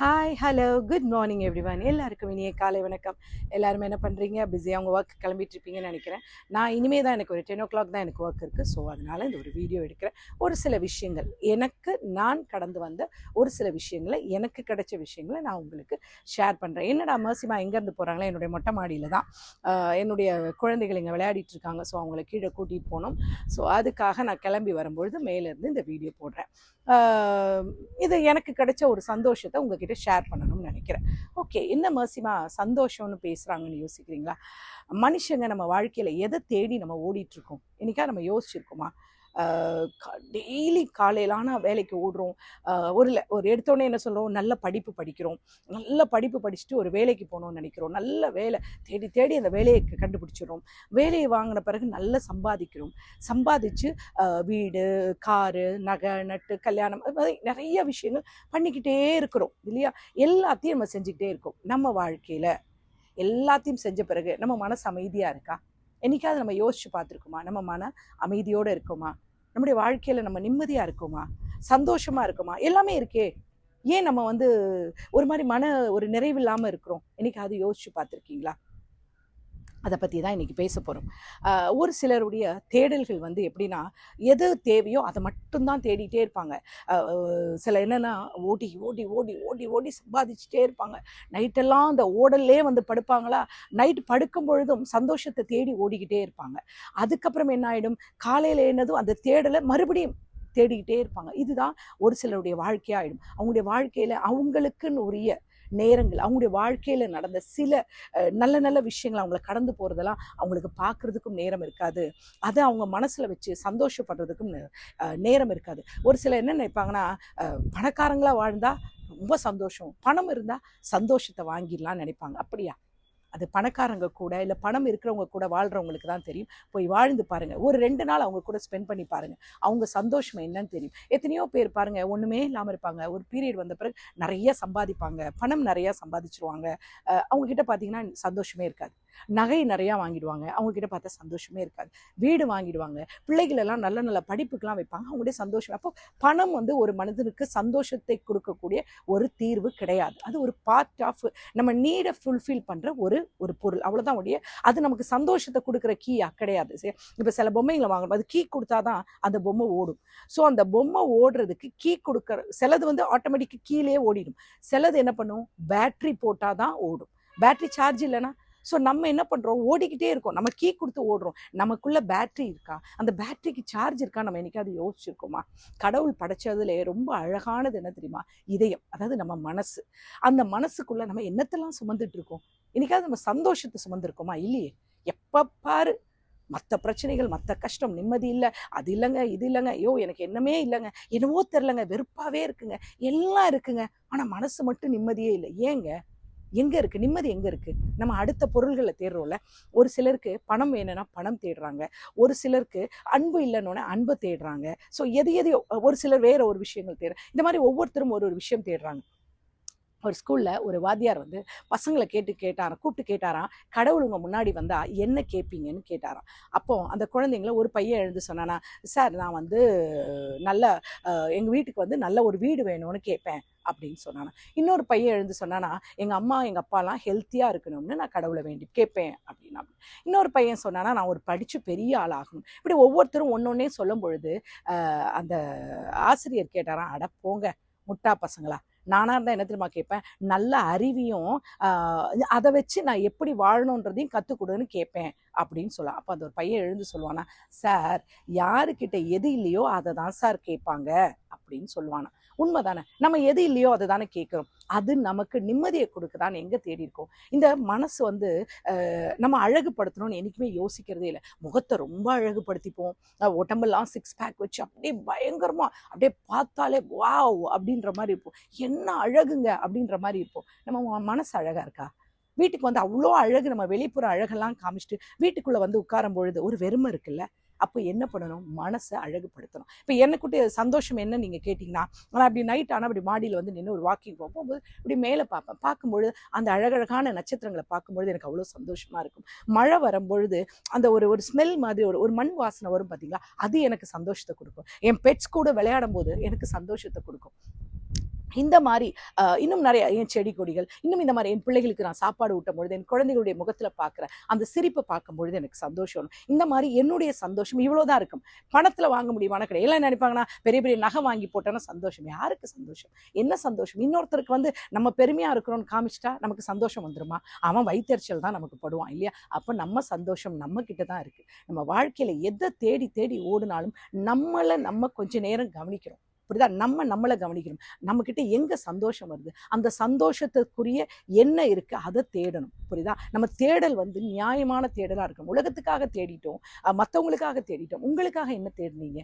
Hi hello good morning everyone எல்லாருக்கும் இனிய காலை வணக்கம். எல்லாருமே என்ன பண்ணுறீங்க பிஸியாக உங்கள் ஒர்க் கிளம்பிட்டு இருப்பீங்கன்னு நினைக்கிறேன். நான் இனிமே தான் எனக்கு ஒரு டென் ஓ கிளாக் தான் எனக்கு ஒர்க் இருக்குது ஸோ அதனால் இந்த ஒரு வீடியோ எடுக்கிறேன். ஒரு சில விஷயங்கள். எனக்கு நான் கடந்து வந்த ஒரு சில விஷயங்களை எனக்கு கிடைச்ச விஷயங்களை நான் உங்களுக்கு ஷேர் பண்ணுறேன் என்னடா மர்சிமா எங்கேருந்து போகிறாங்களே என்னுடைய மொட்டை மாடியில் தான். என்னுடைய குழந்தைகள் இங்கே விளையாடிட்டு இருக்காங்க. ஸோ அவங்கள கீழே கூட்டிகிட்டு போனோம். ஸோ அதுக்காக நான் கிளம்பி வரும்பொழுது மேலேருந்து இந்த வீடியோ போடுறேன். இது எனக்கு கிடைச்ச ஒரு சந்தோஷத்தை உங்ககிட்ட ஷேர் பண்ணணும்னு நினைக்கிறேன். ஓகே என்ன மர்சிமா சந்தோஷம்னு பேசுகிறாங்கன்னு யோசிக்கிறீங்களா? மனுஷங்க நம்ம வாழ்க்கையில் எதை தேடி நம்ம ஓடிட்டுருக்கோம் இருக்கோம்? நம்ம யோசிச்சிருக்கோமா? டெய்லி காலையிலான வேலைக்கு ஓடுறோம். ஒரு ஒரு எடுத்தோடனே என்ன சொல்கிறோம் நல்ல படிப்பு படிக்கிறோம். நல்ல படிப்பு படிச்சுட்டு ஒரு வேலைக்கு போகணும்னு நினைக்கிறோம். நல்ல வேலை தேடி தேடி அந்த வேலையை கண்டுபிடிச்சிடும் கண்டுபிடிச்சிடுறோம். வேலையை வாங்கின பிறகு நல்லா சம்பாதிக்கிறோம். சம்பாதிச்சு வீடு காரு நகை நட்டு கல்யாணம் அது மாதிரி நிறைய விஷயங்கள் பண்ணிக்கிட்டே இருக்கிறோம். இல்லையா? எல்லாத்தையும் நம்ம செஞ்சுக்கிட்டே இருக்கோம். நம்ம வாழ்க்கையில். எல்லாத்தையும் செஞ்ச பிறகு நம்ம மனசு அமைதியாக இருக்கா? என்றைக்காவது நம்ம யோசிச்சு பார்த்துருக்கோமா? நம்ம மன அமைதியோடு இருக்கோமா? நம்முடைய வாழ்க்கையில் நம்ம நிம்மதியாக இருக்குமா? சந்தோஷமாக இருக்குமா? எல்லாமே இருக்கே. ஏன் நம்ம வந்து ஒரு மாதிரி மன ஒரு நிறைவு இல்லாமல் இருக்கிறோம் அது யோசித்து பார்த்துருக்கீங்களா? அதை பற்றி தான் இன்றைக்கி பேச போகிறோம் ஒரு சிலருடைய தேடல்கள் வந்து எப்படின்னா எது தேவையோ அதை மட்டும்தான் தேடிட்டே இருப்பாங்க. சில என்னென்னா ஓடி ஓடி ஓடி ஓடி ஓடி சம்பாதிச்சுட்டே இருப்பாங்க. நைட்டெல்லாம் அந்த ஓடல்லே வந்து படுப்பாங்களா? நைட் படுக்கும் பொழுதும் சந்தோஷத்தை தேடி ஓடிக்கிட்டே இருப்பாங்க. அதுக்கப்புறம் என்ன ஆகிடும் காலையில் என்னதும் அந்த தேடலை மறுபடியும் தேடிக்கிட்டே இருப்பாங்க. இதுதான் ஒரு சிலருடைய வாழ்க்கையாகிடும் அவங்களுடைய வாழ்க்கையில் அவங்களுக்குன்னு உரிய நேரங்கள் அவங்களுடைய வாழ்க்கையில் நடந்த சில நல்ல நல்ல விஷயங்கள் அவங்கள கடந்து போகிறதெல்லாம் அவங்களுக்கு பார்க்குறதுக்கும் நேரம் இருக்காது. அதை அவங்க மனசில் வச்சு சந்தோஷப்படுறதுக்கும் நே- நேரம் இருக்காது. ஒரு சிலர் என்ன நினைப்பாங்கன்னா பணக்காரங்களாக வாழ்ந்தால் ரொம்ப சந்தோஷம். பணம் இருந்தால் சந்தோஷத்தை வாங்கிடலாம்னு நினைப்பாங்க. அப்படியா? அது பணக்காரங்க கூட இல்லை பணம் இருக்கிறவங்க கூட வாழ்கிறவங்களுக்கு தான் தெரியும். போய் வாழ்ந்து பாருங்கள் ஒரு ரெண்டு நாள் அவங்க கூட ஸ்பெண்ட் பண்ணி பாருங்கள் அவங்க சந்தோஷம் என்னன்னு தெரியும். எத்தனையோ பேர் பாருங்க ஒன்றுமே இல்லாமல் இருப்பாங்க. ஒரு பீரியட் வந்த பிறகு நிறைய சம்பாதிப்பாங்க. பணம் நிறையா சம்பாதிச்சிருவாங்க. அவங்கக்கிட்ட பார்த்தீங்கன்னா சந்தோஷமே இருக்காது. நகை நிறையா வாங்கிடுவாங்க. அவங்க கிட்ட பார்த்தா சந்தோஷமே இருக்காது. வீடு வாங்கிடுவாங்க. பிள்ளைகளெல்லாம் நல்ல நல்ல படிப்புக்கெல்லாம் வைப்பாங்க. அவங்களுடைய சந்தோஷம். அப்போ பணம் வந்து ஒரு மனிதனுக்கு சந்தோஷத்தை கொடுக்கக்கூடிய ஒரு தீர்வு கிடையாது. அது ஒரு பார்ட் ஆஃப் நம்ம நீடை ஃபுல்ஃபில் பண்ணுற ஒரு ஒரு பொருள். அவ்வளோதான் உடைய அது நமக்கு சந்தோஷத்தை கொடுக்குற கீயா கிடையாது. சரி இப்போ சில பொம்மைகளை வாங்கணும். அது கீ கொடுத்தா தான் அந்த பொம்மை ஓடும். ஸோ அந்த பொம்மை ஓடுறதுக்கு கீ கொடுக்குற சிலது வந்து ஆட்டோமேட்டிக்காக கீழே ஓடிடும். சிலது என்ன பண்ணும்? பேட்ரி போட்டால் தான் ஓடும். பேட்ரி சார்ஜ் இல்லைன்னா ஸோ நம்ம என்ன பண்ணுறோம் ஓடிக்கிட்டே இருக்கோம். நம்ம கீ கொடுத்து ஓடுறோம். நமக்குள்ள பேட்டரி இருக்கா? அந்த பேட்டரிக்கு சார்ஜ் இருக்கா? நம்ம என்னைக்காவது யோசிச்சிருக்கோமா? கடவுள் படைச்சதுல ரொம்ப அழகானது என்ன தெரியுமா? இதயம். அதாவது நம்ம மனசு. அந்த மனசுக்குள்ள நம்ம என்னத்தெல்லாம் சுமந்துட்டு இருக்கோம் என்னைக்காவது நம்ம சந்தோஷத்தை சுமந்துருக்கோமா? இல்லையே. எப்போ பாரு. மற்ற பிரச்சனைகள் மற்ற கஷ்டம் நிம்மதி இல்லை. அது இல்லைங்க இது இல்லைங்க. ஐயோ எனக்கு என்னமே இல்லைங்க. என்னவோ தெரிலங்க வெறுப்பாகவே இருக்குங்க. எல்லாம் இருக்குங்க. ஆனால் மனசு மட்டும் நிம்மதியே இல்லை. ஏங்க? எங்கே இருக்குது நிம்மதி எங்கே இருக்குது நம்ம அடுத்த பொருள்களை தேடுறோம்ல ஒரு சிலருக்கு பணம் வேணும்னா பணம் தேடுறாங்க. ஒரு சிலருக்கு அன்பு இல்லைன்னொன்னே அன்பை தேடுறாங்க. ஸோ எது எது ஒரு சிலர் வேறு ஒரு விஷயங்கள் தேடுற இந்த மாதிரி ஒவ்வொருத்தரும் ஒரு ஒரு விஷயம் தேடுறாங்க. ஒரு ஸ்கூலில் ஒரு வாத்தியார் வந்து பசங்களை கேட்டு கேட்டாராம் கூப்பிட்டு கேட்டாராம் கடவுள் உங்கள் முன்னாடி வந்தால் என்ன கேட்பீங்கன்னு கேட்டாராம். அப்போ அந்த குழந்தைங்கள ஒரு பையன் எழுந்து சொன்னானா சார் நான் வந்து நல்ல எங்கள் வீட்டுக்கு வந்து நல்ல ஒரு வீடு வேணும்னு கேட்பேன் அப்படின்னு சொன்னானா. இன்னொரு பையன் எழுந்து சொன்னானா எங்கள் அம்மா எங்கள் அப்பாலாம் ஹெல்த்தியாக இருக்கணும்னு நான் கடவுளை வேண்டி கேட்பேன் அப்படின்னா. இன்னொரு பையன் சொன்னானா நான் ஒரு படித்து பெரிய ஆள் ஆகணும். இப்படி ஒவ்வொருத்தரும் ஒன்று சொல்லும் பொழுது அந்த ஆசிரியர் கேட்டாராம் அட போங்க முட்டா பசங்களா. நானாக இருந்தால் என்ன தெரியுமா கேட்பேன் நல்ல அறிவியும் அதை வச்சு நான் எப்படி வாழணுன்றதையும் கற்றுக் கொடுன்னு கேட்பேன் அப்படின்னு சொல்லலாம். அப்போ அந்த ஒரு பையன் எழுந்து சொல்லுவானா சார் யாருக்கிட்ட எது இல்லையோ அதை தான் சார் கேட்பாங்க அப்படின்னு சொல்லுவானா. உண்மைதானே? நம்ம எது இல்லையோ அதை தானே கேட்குறோம். அது நமக்கு நிம்மதியை கொடுக்குதான்னு எங்கே தேடி இருக்கோம்? இந்த மனசு வந்து நம்ம அழகுபடுத்தணும்னு என்றைக்குமே யோசிக்கிறதே இல்லை. முகத்தை ரொம்ப அழகுபடுத்திப்போம். உடம்பெல்லாம் சிக்ஸ் பேக் வச்சு அப்படியே பயங்கரமாக அப்படியே பார்த்தாலே வாவ்! அப்படின்ற மாதிரி இருப்போம். என்ன அழகுங்க அப்படின்ற மாதிரி இருப்போம். நம்ம மனசு அழகா இருக்கா? வீட்டுக்கு வந்து அவ்வளோ அழகு நம்ம வெளிப்புற அழகெல்லாம் காமிச்சிட்டு வீட்டுக்குள்ளே வந்து உட்காரும் பொழுது ஒரு வெறுமை இருக்குல்ல? அப்போ என்ன பண்ணணும்? மனசை அழகுபடுத்தணும். இப்போ எனக்குட்டு சந்தோஷம் என்ன நீங்கள் கேட்டிங்கன்னா ஆனால் அப்படி நைட் ஆனால் அப்படி மாடியில் வந்து நின்று ஒரு வாக்கிங் போகும்போது இப்படி மேலே பார்ப்பேன். பார்க்கும்பொழுது அந்த அழகழகான நட்சத்திரங்களை பார்க்கும்பொழுது எனக்கு அவ்வளோ சந்தோஷமாக இருக்கும். மழை வரும்பொழுது அந்த ஒரு ஒரு ஸ்மெல் மாதிரி ஒரு ஒரு மண் வாசனை வரும் பார்த்தீங்களா அது எனக்கு சந்தோஷத்தை கொடுக்கும். என் பெட்ஸ் கூட விளையாடும் போது எனக்கு சந்தோஷத்தை கொடுக்கும். இந்த மாதிரி இன்னும் நிறைய என் செடி கொடிகள் இன்னும் இந்த மாதிரி என் பிள்ளைகளுக்கு நான் சாப்பாடு ஊட்டும் பொழுது என் குழந்தைகளுடைய முகத்தில் பார்க்குற அந்த சிரிப்பை பார்க்கும் பொழுது எனக்கு சந்தோஷம் இந்த மாதிரி என்னுடைய சந்தோஷம் இவ்வளோதான் இருக்கும். பணத்தில் வாங்க முடியுமான கிடையாது. எல்லாம் நினைப்பாங்கன்னா பெரிய பெரிய நகை வாங்கி போட்டோன்னா சந்தோஷம். யாருக்கு சந்தோஷம்? என்ன சந்தோஷம்? இன்னொருத்தருக்கு வந்து நம்ம பெருமையாக இருக்கிறோம்னு காமிச்சிட்டா நமக்கு சந்தோஷம் வந்துருமா? அவன் வைத்தறிச்சல் தான் நமக்கு படுவான் இல்லையா? அப்போ நம்ம சந்தோஷம் நம்ம கிட்ட தான் இருக்குது நம்ம வாழ்க்கையில் எதை தேடி தேடி ஓடினாலும் நம்மளை நம்ம கொஞ்ச நேரம் கவனிக்கிறோம் புரியுதா? நம்ம நம்மளை கவனிக்கணும். நம்மக்கிட்ட எங்கே சந்தோஷம் வருது? அந்த சந்தோஷத்துக்குரிய என்ன இருக்குது அதை தேடணும். புரியுதா? நம்ம தேடல் வந்து நியாயமான தேடலாக இருக்கணும். உலகத்துக்காக தேடிட்டோம். மற்றவங்களுக்காக தேடிட்டோம். உங்களுக்காக என்ன தேடினீங்க?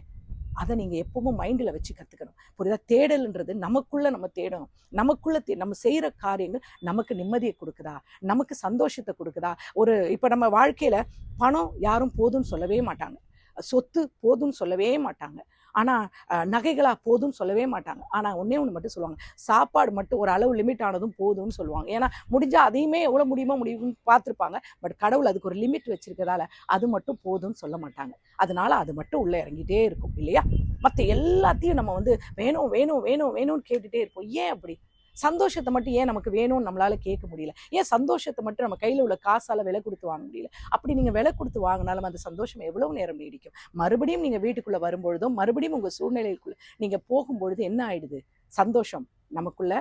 அதை நீங்கள் எப்பவும் மைண்டில் வச்சு கற்றுக்கணும் புரியுதா? தேடல்ன்றது நமக்குள்ள நம்ம தேடணும். நமக்குள்ள தே- நம்ம செய்கிற காரியங்கள் நமக்கு நிம்மதியை கொடுக்குதா? நமக்கு சந்தோஷத்தை கொடுக்குதா? ஒரு இப்போ நம்ம வாழ்க்கையில் பணம் யாரும் போதும்னு சொல்லவே மாட்டாங்க. சொத்து போதும்னு சொல்லவே மாட்டாங்க. ஆனால் நகைகளாக போதும்னு சொல்லவே மாட்டாங்க. ஆனால் ஒன்றே ஒன்று மட்டும் சொல்லுவாங்க. சாப்பாடு மட்டும் ஒரு அளவு லிமிட் ஆனதும் போதும்னு சொல்லுவாங்க. ஏன்னா முடிஞ்சால் அதையுமே எவ்வளோ முடியுமோ முடியும்னு பார்த்துருப்பாங்க. பட் கடவுள் அதுக்கு ஒரு லிமிட் வச்சிருக்கதால அது மட்டும் போதும்னு சொல்ல மாட்டாங்க. அதனால் அது மட்டும் உள்ளே இறங்கிட்டே இருக்கும் இல்லையா? மற்ற எல்லாத்தையும் நம்ம வந்து வேணும் வேணும் வேணும் வேணும்னு கேட்டுகிட்டே இருப்போம். ஏன் அப்படி? சந்தோஷத்தை மட்டும் ஏன் நமக்கு வேணும்னு நம்மளால் கேட்க முடியல? ஏன் சந்தோஷத்தை மட்டும் நம்ம கையில் உள்ள காசால் விலை கொடுத்து வாங்க முடியல? அப்படி நீங்கள் விலை கொடுத்து வாங்கினாலும் அந்த சந்தோஷம் எவ்வளவு நேரம் நீடிக்கும்? மறுபடியும் நீங்கள் வீட்டுக்குள்ளே வரும்பொழுதும் மறுபடியும் உங்கள் சூழ்நிலைக்குள்ளே நீங்கள் போகும்பொழுது என்ன ஆயிடுது? சந்தோஷம் நமக்குள்ளே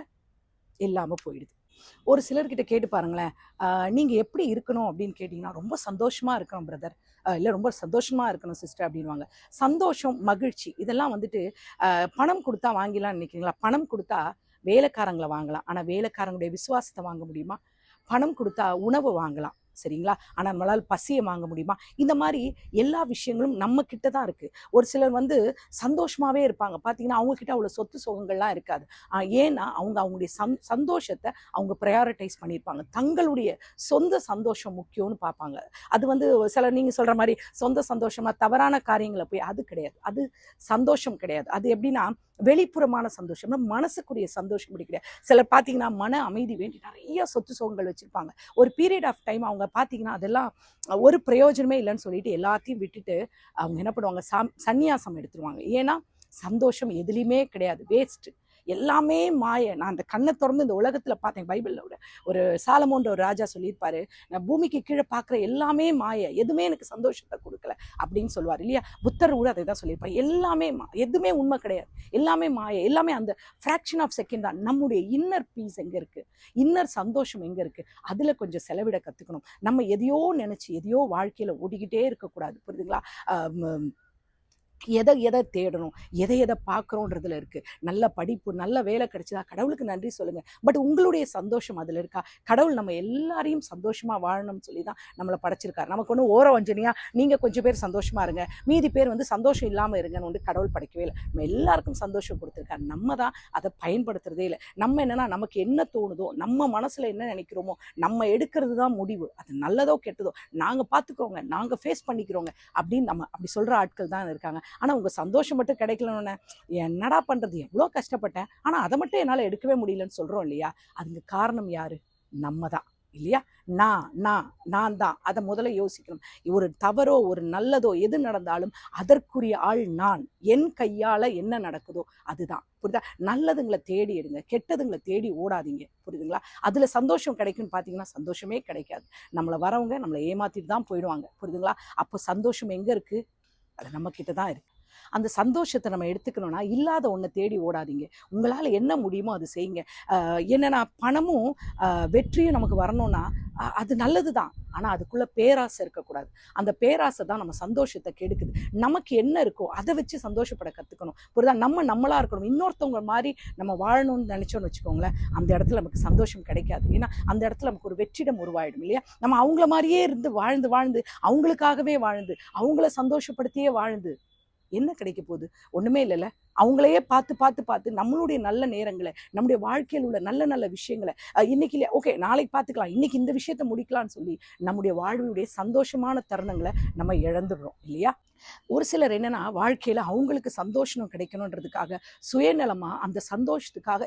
இல்லாமல் போயிடுது. ஒரு சிலர்கிட்ட கேட்டு பாருங்களேன் நீங்கள் எப்படி இருக்கணும்? அப்படின்னு கேட்டிங்கன்னா ரொம்ப சந்தோஷமாக இருக்கணும் பிரதர் இல்லை ரொம்ப சந்தோஷமாக இருக்கணும் சிஸ்டர் அப்படின்வாங்க சந்தோஷம் மகிழ்ச்சி இதெல்லாம் வந்துட்டு பணம் கொடுத்தா வாங்கிடலாம்னு நினைக்கிறீங்களா? பணம் கொடுத்தா வேலைக்காரங்களை வாங்கலாம். ஆனால் வேலைக்காரங்களுடைய விசுவாசத்தை வாங்க முடியுமா? பணம் கொடுத்தா உணவு வாங்கலாம். சரிங்களா? ஆனால் நம்மளால் பசியை வாங்க முடியுமா? இந்த மாதிரி எல்லா விஷயங்களும் நம்ம கிட்ட தான் இருக்குது ஒரு சிலர் வந்து சந்தோஷமாகவே இருப்பாங்க. பார்த்தீங்கன்னா அவங்கக்கிட்ட அவ்வளோ சொத்து சுகங்கள்லாம் இருக்காது. ஏன்னா அவங்க அவங்களுடைய சந் சந்தோஷத்தை அவங்க ப்ரையாரிட்டைஸ் பண்ணியிருப்பாங்க தங்களுடைய சொந்த சந்தோஷம் முக்கியம்னு பார்ப்பாங்க. அது வந்து சில நீங்கள் சொல்கிற மாதிரி சொந்த சந்தோஷமாக தவறான காரியங்களை போய் அது கிடையாது. அது சந்தோஷம் கிடையாது. அது எப்படின்னா வெளிப்புறமான சந்தோஷம். மனசுக்குரிய சந்தோஷம் கிடையாது. சிலர் பார்த்தீங்கன்னா மன அமைதி வேண்டி நிறைய சொத்து சுகங்கள் வச்சுருப்பாங்க. ஒரு பீரியட் ஆஃப் டைம் அவங்க பார்த்தீங்கன்னா அதெல்லாம் ஒரு பிரயோஜனமே இல்லைன்னு சொல்லிட்டு எல்லாத்தையும் விட்டுட்டு அவங்க என்ன பண்ணுவாங்க சம் சந்நியாசம் எடுத்துருவாங்க. ஏன்னா சந்தோஷம் எதுலேயுமே கிடையாது. வேஸ்ட்டு எல்லாமே மாய. நான் அந்த கண்ணை திறந்து இந்த உலகத்தில் பார்த்தேன் பைபிளில் ஒரு சாலமோன்ற ஒரு ராஜா சொல்லியிருப்பாரு நான் பூமிக்கு கீழே பார்க்குற எல்லாமே மாய. எதுவுமே எனக்கு சந்தோஷத்தை கொடுக்கல. அப்படின்னு சொல்லுவார் இல்லையா? புத்தர் கூட அதை தான் சொல்லியிருப்பார். எல்லாமே மா எதுவுமே உண்மை கிடையாது. எல்லாமே மாய. எல்லாமே அந்த ஃப்ராக்ஷன் ஆஃப் செகண்ட் தான். நம்முடைய இன்னர் பீஸ் எங்கே இருக்குது இன்னர் சந்தோஷம் எங்கே இருக்குது அதில் கொஞ்சம் செலவிட கற்றுக்கணும் நம்ம எதையோ நினச்சி எதையோ வாழ்க்கையில் ஓடிக்கிட்டே இருக்கக்கூடாது. புரியுதுங்களா? எதை எதை தேடணும் எதை எதை பார்க்குறோன்றதுல இருக்குது நல்ல படிப்பு நல்ல வேலை கிடைச்சதா? கடவுளுக்கு நன்றி சொல்லுங்கள் பட் உங்களுடைய சந்தோஷம் அதில் இருக்கா? கடவுள் நம்ம எல்லாரையும் சந்தோஷமாக வாழணும்னு சொல்லி தான் நம்மளை படைச்சிருக்காரு. நமக்கு ஒன்றும் ஓர வஞ்சனையாக நீங்கள் கொஞ்சம் பேர் சந்தோஷமாக இருங்க. மீதி பேர் வந்து சந்தோஷம் இல்லாமல் இருங்கன்னு வந்து கடவுள் படைக்கவே இல்லை. நம்ம எல்லாருக்கும் சந்தோஷம் கொடுத்துருக்காரு. நம்ம தான் அதை பயன்படுத்துறதே இல்லை. நம்ம என்னன்னா நமக்கு என்ன தோணுதோ நம்ம மனசில் என்ன நினைக்கிறோமோ நம்ம எடுக்கிறது தான் முடிவு. அது நல்லதோ கெட்டதோ நாங்கள் பார்த்துக்கிறோங்க நாங்கள் ஃபேஸ் பண்ணிக்கிறோங்க அப்படின்னு நம்ம அப்படி சொல்கிற ஆட்கள் தான் இருக்காங்க. ஆனா உங்க சந்தோஷம் மட்டும் கிடைக்கலன்னு என்னடா பண்றது? எவ்வளோ கஷ்டப்பட்டேன். ஆனா அதை மட்டும் என்னால எடுக்கவே முடியலன்னு சொல்றோம் இல்லையா? அதுக்கு காரணம் யாரு? நம்ம தான் இல்லையா? நான் நான் நான் தான். அதை முதல்ல யோசிக்கணும். ஒரு தவறோ ஒரு நல்லதோ எது நடந்தாலும் அதற்குரிய ஆள் நான். என் கையால என்ன நடக்குதோ அதுதான். புரியுதா? நல்லதுங்களை தேடி எடுங்க. கெட்டதுங்களை தேடி ஓடாதீங்க. புரியுதுங்களா? அதுல சந்தோஷம் கிடைக்கும்னு பார்த்தீங்கன்னா சந்தோஷமே கிடைக்காது. நம்மளை வரவங்க நம்மளை ஏமாத்திட்டு தான் போயிடுவாங்க. புரியுதுங்களா? அப்போ சந்தோஷம் எங்க இருக்கு? அது நம்மக்கிட்ட தான் இருக்கு. அந்த சந்தோஷத்தை நம்ம எடுத்துக்கணும்னா இல்லாத ஒன்றை தேடி ஓடாதீங்க. உங்களால் என்ன முடியுமோ அது செய்யுங்க. என்னென்னா என்னன்னா பணமும் வெற்றியும் நமக்கு வரணும்னா அது நல்லது தான் ஆனால் அதுக்குள்ளே பேராசை இருக்கக்கூடாது. அந்த பேராசை தான் நம்ம சந்தோஷத்தை கெடுக்குது. நமக்கு என்ன இருக்கோ அதை வச்சு சந்தோஷப்பட கற்றுக்கணும் புரியுதா? நம்ம நம்மளாக இருக்கணும். இன்னொருத்தவங்க மாதிரி நம்ம வாழணும்னு நினச்சோன்னு வச்சுக்கோங்களேன் அந்த இடத்துல நமக்கு சந்தோஷம் கிடைக்காது. ஏன்னா அந்த இடத்துல நமக்கு ஒரு வெற்றிடம் உருவாயிடும் இல்லையா? நம்ம அவங்கள மாதிரியே இருந்து வாழ்ந்து வாழ்ந்து அவங்களுக்காகவே வாழ்ந்து அவங்கள சந்தோஷப்படுத்தியே வாழ்ந்து என்ன கிடைக்க போகுது? ஒன்றுமே இல்லைல்ல. அவங்களையே பார்த்து பார்த்து பார்த்து நம்மளுடைய நல்ல நேரங்களை நம்முடைய வாழ்க்கையில் உள்ள நல்ல நல்ல விஷயங்களை இன்னைக்கு இல்லையா ஓகே நாளைக்கு பார்த்துக்கலாம். இன்னைக்கு இந்த விஷயத்த முடிக்கலாம்னு சொல்லி நம்முடைய வாழ்வியுடைய சந்தோஷமான தருணங்களை நம்ம இழந்துடுறோம் இல்லையா? ஒரு சிலர் என்னன்னா வாழ்க்கையில அவங்களுக்கு சந்தோஷம் கிடைக்கணுன்றதுக்காக சுயநலமா அந்த சந்தோஷத்துக்காக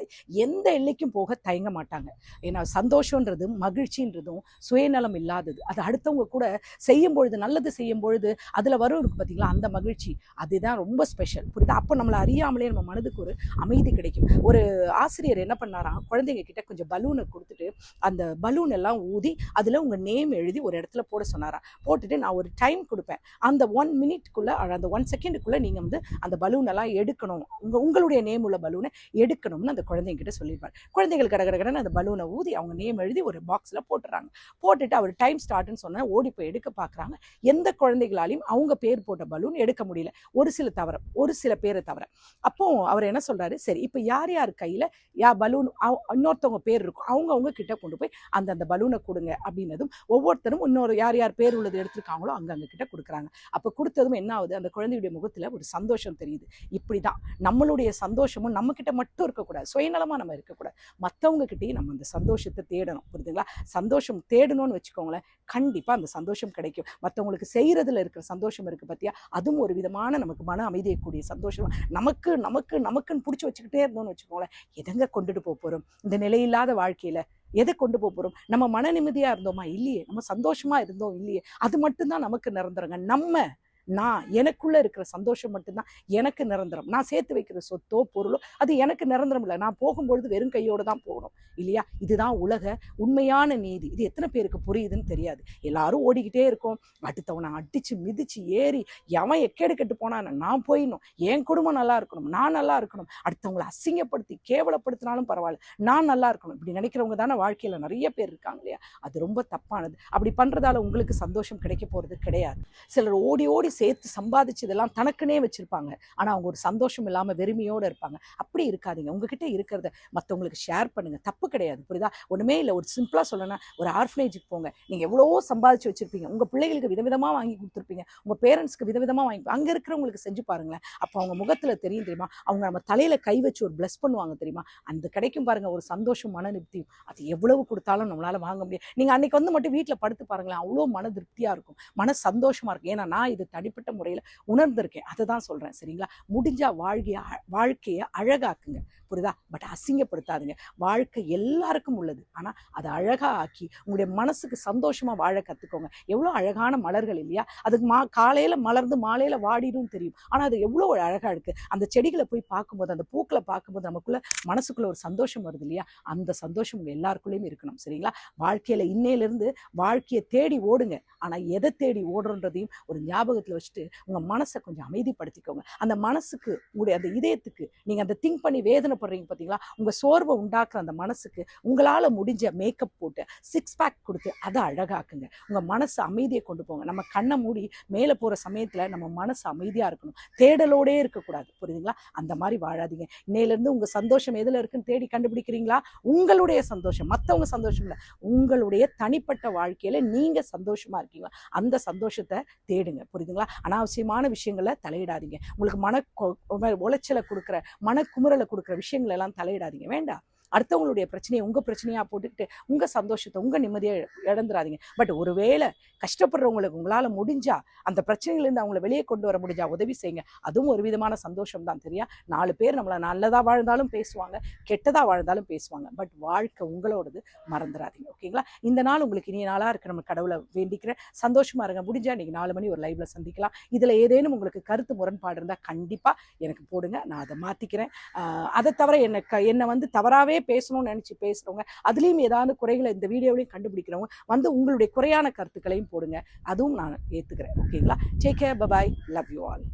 எந்த எல்லைக்கும் போக தயங்க மாட்டாங்க. ஏன்னா சந்தோஷன்றதும் மகிழ்ச்சின்றதும் சுயநலம் இல்லாதது. அது அடுத்தவங்க கூட செய்யும் பொழுது நல்லது செய்யும் பொழுது அதுல வரும் இருக்கு பாத்தீங்களா? அந்த மகிழ்ச்சி. அதுதான் ரொம்ப ஸ்பெஷல் புரியுதா? அப்போ நம்மளை அறிய தெரியாமலே நம்ம மனதுக்கு ஒரு அமைதி கிடைக்கும். ஒரு ஆசிரியர் என்ன பண்ணாராம் குழந்தைங்க கிட்ட கொஞ்சம் பலூனை கொடுத்துட்டு அந்த பலூன் எல்லாம் ஊதி அதில் உங்கள் நேம் எழுதி ஒரு இடத்துல போட சொன்னாராம் போட்டுட்டு நான் ஒரு டைம் கொடுப்பேன். அந்த ஒன் மினிட்குள்ளே அந்த ஒன் செகண்டுக்குள்ளே நீங்கள் வந்து அந்த பலூன் எல்லாம் எடுக்கணும். உங்கள் உங்களுடைய நேம் உள்ள பலூனை எடுக்கணும்னு அந்த குழந்தைங்கிட்ட சொல்லியிருப்பார் குழந்தைகள் கடை கடகடன்னு அந்த பலூனை ஊதி அவங்க நேம் எழுதி ஒரு பாக்ஸில் போட்டுறாங்க. போட்டுட்டு அவர் டைம் ஸ்டார்ட்னு சொன்னால் ஓடி போய் எடுக்க பார்க்குறாங்க எந்த குழந்தைகளாலையும் அவங்க பேர் போட்ட பலூன் எடுக்க முடியல. ஒரு சில தவிர ஒரு சில பேரை தவிர அப்போ அவர் என்ன சொல்கிறாரு சரி இப்போ யார் யார் கையில் யா பலூன் இன்னொருத்தவங்க பேர் இருக்கும். அவங்கவுங்க கிட்டே கிட்ட கொண்டு போய் அந்தந்த பலூனை கொடுங்க அப்படின்னதும் ஒவ்வொருத்தரும் இன்னொரு யார் யார் பேர் உள்ளது எடுத்திருக்காங்களோ அங்கே கிட்ட கொடுக்குறாங்க. அப்போ கொடுத்ததும் என்ன ஆகுது? அந்த குழந்தையுடைய முகத்தில் ஒரு சந்தோஷம் தெரியுது. இப்படி தான் நம்மளுடைய சந்தோஷமும் நம்மக்கிட்ட மட்டும் இருக்கக்கூடாது. சுயநலமாக நம்ம இருக்கக்கூடாது. மற்றவங்க கிட்டேயும் நம்ம அந்த சந்தோஷத்தை தேடணும். புரியுதுங்களா? சந்தோஷம் தேடணும்னு வச்சுக்கோங்களேன் கண்டிப்பாக அந்த சந்தோஷம் கிடைக்கும். மற்றவங்களுக்கு செய்கிறதுல இருக்கிற சந்தோஷம் இருக்குது பார்த்தியா அதுவும் ஒரு விதமான நமக்கு மன அமைதியை கூடிய சந்தோஷம் நமக்கு நமக்கு நமக்கு நமக்குன்னு பிடிச்சி வச்சுக்கிட்டே இருந்தோம்னு வச்சுக்கோங்களேன். எதங்க கொண்டுட்டு போக போகிறோம் இந்த நிலையில்லாத வாழ்க்கையில் எதை கொண்டு போக போகிறோம் நம்ம மன நிம்மதியாக இருந்தோமா? இல்லையே. நம்ம சந்தோஷமாக இருந்தோம் இல்லையே. அது மட்டும்தான் நமக்கு நிரந்தரங்க. நம்ம நான் எனக்குள்ளே இருக்கிற சந்தோஷம் மட்டும்தான் எனக்கு நிரந்தரம். நான் சேர்த்து வைக்கிற சொத்தோ பொருளோ அது எனக்கு நிரந்தரம் இல்லை. நான் போகும்பொழுது வெறும் கையோடு தான் போகணும். இல்லையா? இதுதான் உலக உண்மையான நீதி. இது எத்தனை பேருக்கு புரியுதுன்னு தெரியாது. எல்லாரும் ஓடிக்கிட்டே இருக்கோம். அடுத்தவனை அடித்து மிதிச்சு ஏறி எவன் எக்கேடு கெட்டு போனான் நான் போயிடணும். என் குடும்பம் நல்லா இருக்கணும். நான் நல்லா இருக்கணும். அடுத்தவங்களை அசிங்கப்படுத்தி கேவலப்படுத்தினாலும் பரவாயில்ல. நான் நல்லா இருக்கணும். இப்படி நினைக்கிறவங்க தானே வாழ்க்கையில் நிறைய பேர் இருக்காங்க இல்லையா? அது ரொம்ப தப்பானது. அப்படி பண்ணுறதால உங்களுக்கு சந்தோஷம் கிடைக்க போகிறது கிடையாது. சிலர் ஓடி ஓடி சேர்த்து சம்பாதிச்சதெல்லாம் தனக்குன்னே தனக்குனே ஆனால் அவங்க ஒரு சந்தோஷம் இல்லாமல் வெறுமையோடு இருப்பாங்க. அப்படி இருக்காதீங்க. உங்ககிட்ட இருக்கிறத மற்றவங்களுக்கு ஷேர் பண்ணுங்கள் தப்பு கிடையாது. புரியுதா? ஒன்றுமே இல்லை. ஒரு சிம்பிளாக சொல்லணும்னா ஒரு ஆர்ஃபனேஜுக்கு போங்க. நீங்கள் எவ்வளவோ சம்பாதிச்சு வச்சிருப்பீங்க. உங்கள் பிள்ளைகளுக்கு விதவிதமாக வாங்கி கொடுத்துருப்பீங்க. உங்கள் பேரண்ட்ஸ்க்கு விதவிதமாக வாங்கி அங்கே இருக்கிறவங்களுக்கு செஞ்சு பாருங்களேன். அப்போ அவங்க முகத்தில் தெரியும் தெரியுமா? அவங்க நம்ம தலையில் கை வச்சு ஒரு ப்ளஸ் பண்ணுவாங்க தெரியுமா? அந்த கிடைக்கும் பாருங்கள் ஒரு சந்தோஷம் மன திருப்தியும். அது எவ்வளவு கொடுத்தாலும் நம்மளால் வாங்க முடியும் நீங்கள் அன்றைக்கி வந்து மட்டும் வீட்டில் படுத்து பாருங்களேன். அவ்வளோ மன திருப்தியாக இருக்கும். மன சந்தோஷமாக இருக்கும். ஏன்னா நான் இது தனிப்பட்ட முறையில் உணர்ந்திருக்கேன். அதை தான் சொல்றேன் சரிங்களா? முடிஞ்சால் வாழ்க்கையை வாழ்க்கையை அழகாக்குங்க. புரியுதா? பட் அசிங்கப்படுத்தாதுங்க. வாழ்க்கை எல்லாருக்கும் உள்ளது. ஆனால் அதை அழகா ஆக்கி உங்களுடைய மனசுக்கு சந்தோஷமாக வாழ கற்றுக்கோங்க எவ்வளோ அழகான மலர்கள் இல்லையா? அதுக்கு மா காலையில் மலர்ந்து மாலையில் வாடிடும் தெரியும். ஆனால் அது எவ்வளோ ஒரு இருக்குது அந்த செடிகளை போய் பார்க்கும்போது அந்த பூக்களை பார்க்கும்போது நமக்குள்ளே மனசுக்குள்ளே ஒரு சந்தோஷம் வருது இல்லையா? அந்த சந்தோஷம் உங்கள் எல்லாருக்குள்ளேயும் இருக்கணும். சரிங்களா? வாழ்க்கையில் இன்னையிலிருந்து வாழ்க்கையை தேடி ஓடுங்க. ஆனால் எதை தேடி ஓடுறன்றதையும் ஒரு ஞாபகத்தில் வச்சுட்டு உங்கள் மனசை கொஞ்சம் அமைதிப்படுத்திக்கோங்க. அந்த மனசுக்கு உங்களுடைய அந்த இதயத்துக்கு நீங்கள் அந்த திங்க் பண்ணி வேதனை வேதனைப்படுறீங்க பார்த்தீங்களா உங்க சோர்வை உண்டாக்குற அந்த மனசுக்கு உங்களால் முடிஞ்ச மேக்கப் போட்டு சிக்ஸ் பேக் கொடுத்து அதை அழகாக்குங்க. உங்கள் மனசு அமைதியை கொண்டு போங்க. நம்ம கண்ணை மூடி மேலே போகிற சமயத்தில் நம்ம மனசு அமைதியாக இருக்கணும். தேடலோடே இருக்கக்கூடாது. புரியுதுங்களா? அந்த மாதிரி வாழாதீங்க. இன்னையிலேருந்து உங்கள் சந்தோஷம் எதில் இருக்குன்னு தேடி கண்டுபிடிக்கிறீங்களா? உங்களுடைய சந்தோஷம். மற்றவங்க சந்தோஷம் இல்லை. உங்களுடைய தனிப்பட்ட வாழ்க்கையில் நீங்கள் சந்தோஷமா இருக்கீங்களா அந்த சந்தோஷத்தை தேடுங்க. புரியுதுங்களா? அனாவசியமான விஷயங்களை தலையிடாதீங்க. உங்களுக்கு மன உளைச்சலை கொடுக்குற மனக்குமுறலை கொடுக்குற விஷயம் எல்லாம் தலையிடாதீங்க. வேண்டாம். அடுத்தவங்களுடைய பிரச்சனையை உங்கள் பிரச்சனையாக போட்டுக்கிட்டு உங்கள் சந்தோஷத்தை உங்கள் நிம்மதியை இழந்துடாதீங்க பட் ஒருவேளை கஷ்டப்படுறவங்களுக்கு உங்களால் முடிஞ்சால் அந்த பிரச்சனையிலேருந்து அவங்கள வெளியே கொண்டு வர முடிஞ்சால் உதவி செய்யுங்க. அதுவும் ஒரு விதமான சந்தோஷம் தான் தெரியா நாலு பேர் நம்மளை நல்லதாக வாழ்ந்தாலும் பேசுவாங்க கெட்டதாக வாழ்ந்தாலும் பேசுவாங்க. பட் வாழ்க்கை உங்களோடது மறந்துடாதீங்க ஓகேங்களா? இந்த நாள் உங்களுக்கு இனிய நாளாக இருக்க. நம்ம கடவுளை வேண்டிக்கிறேன். சந்தோஷமாக இருங்க. முடிஞ்சால் இன்றைக்கி நாலு மணி ஒரு லைவில் சந்திக்கலாம். இதில் ஏதேனும் உங்களுக்கு கருத்து முரண்பாடு இருந்தால் கண்டிப்பாக எனக்கு போடுங்க. நான் அதை மாற்றிக்கிறேன் அதை தவிர என்னை க என்னை வந்து தவறாகவே தவறாவே பேசணும்னு நினச்சி பேசுகிறவங்க அதுலேயும் ஏதாவது குறைகளை இந்த வீடியோவிலையும் கண்டுபிடிக்கிறவங்க வந்து உங்களுடைய குறையான கருத்துக்களையும் போடுங்க. அதுவும் நான் ஏத்துக்கிறேன். ஓகேங்களா? Take care bye bye love you all